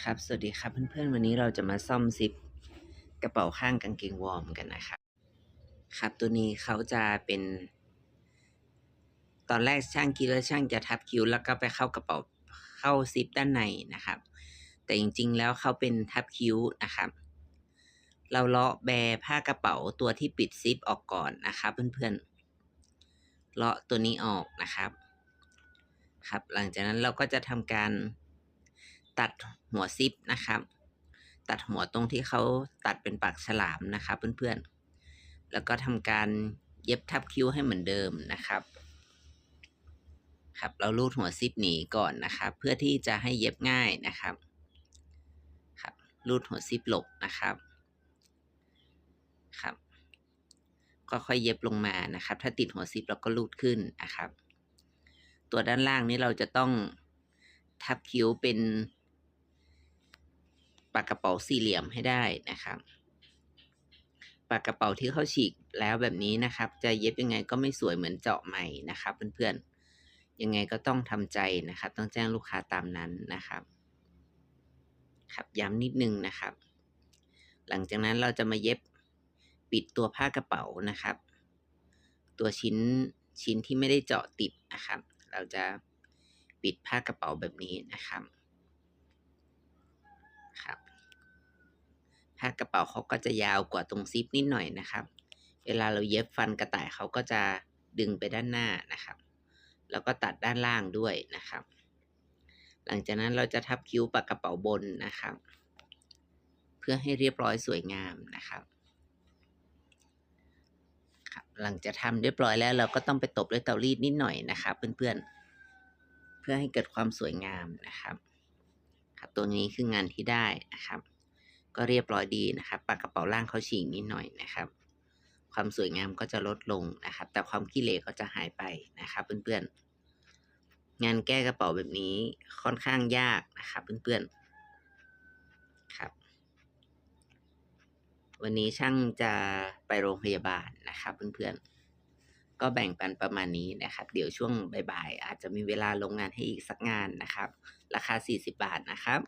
ครับ สวัสดีครับเพื่อนๆ วันนี้เราจะมาซ่อมซิปกระเป๋าข้างกางเกงวอร์มกันนะครับ ครับตัวนี้เขาจะเป็น ตอนแรกช่างคิดว่าช่างจะทับคิ้วแล้วก็ไปเข้ากระเป๋าเข้าซิปด้านในนะครับ แต่จริงๆ แล้วเขาเป็นทับคิ้วนะครับ เราเลาะแบผ้ากระเป๋าตัวที่ปิดซิปออกก่อนนะครับ เพื่อนๆ เลาะตัวนี้ออกนะครับ ครับ หลังจากนั้นเราก็จะทำการ ตัดหัวซิปนะครับ ตัดหัวตรงที่เขาตัดเป็นปากฉลามนะครับเพื่อนๆ แล้วก็ทำการเย็บทับคิ้วให้เหมือนเดิมนะครับ ครับเราลูดหัวซิปหนีก่อนนะครับ เพื่อที่จะให้เย็บง่ายนะครับครับลูดหัวซิปหลบนะครับครับ ก็ค่อยเย็บลงมานะครับ ถ้าติดหัวซิปเราก็ลูดขึ้นนะครับ ตัวด้านล่างนี้เราจะต้องทับคิ้วเป็น ปากกระเป๋าสี่เหลี่ยมให้ได้นะครับ ปากกระเป๋าที่เขาฉีกแล้วแบบนี้นะครับ จะเย็บยังไงก็ไม่สวยเหมือนเจาะใหม่นะครับเพื่อนๆ ยังไงก็ต้องทำใจนะครับ ต้องแจ้งลูกค้าตามนั้นนะครับ ครับย้ำนิดนึงนะครับ หลังจากนั้นเราจะมาเย็บปิดตัวผ้ากระเป๋านะครับ ตัวชิ้นชิ้นที่ไม่ได้เจาะติดนะครับ เราจะปิดผ้ากระเป๋าแบบนี้นะครับครับ ผ้ากระเป๋าเขาก็จะยาวกว่าตรงซิปนิดหน่อยนะครับ เวลาเราเย็บฟันกระต่ายเขาก็จะดึงไปด้านหน้านะครับ แล้วก็ตัดด้านล่างด้วยนะครับ หลังจากนั้นเราจะทับคิ้วปากกระเป๋าบนนะครับ เพื่อให้เรียบร้อยสวยงามนะครับครับหลังจากทำเรียบร้อยแล้วเราก็ต้องไปตบด้วยเตารีดนิดหน่อยนะครับเพื่อนๆ เพื่อให้เกิดความสวยงามนะครับ ครับตัวนี้คืองานที่ได้นะครับ ก็เรียบร้อยดีนะครับ ปากกระเป๋าล่างเขาฉีกนิดหน่อยนะครับ ความสวยงามก็จะลดลงนะครับ แต่ความขี้เหร่ก็จะหายไปนะครับเพื่อนๆ งานแก้กระเป๋าแบบนี้ค่อนข้างยากนะครับเพื่อนๆ ครับ วันนี้ช่างจะไปโรงพยาบาลนะครับเพื่อนๆก็แบ่งปันประมาณนี้นะครับ เดี๋ยวช่วงบ่ายๆอาจจะมีเวลาลงงานให้อีกสักงานนะครับ ราคา 40 บาทนะครับ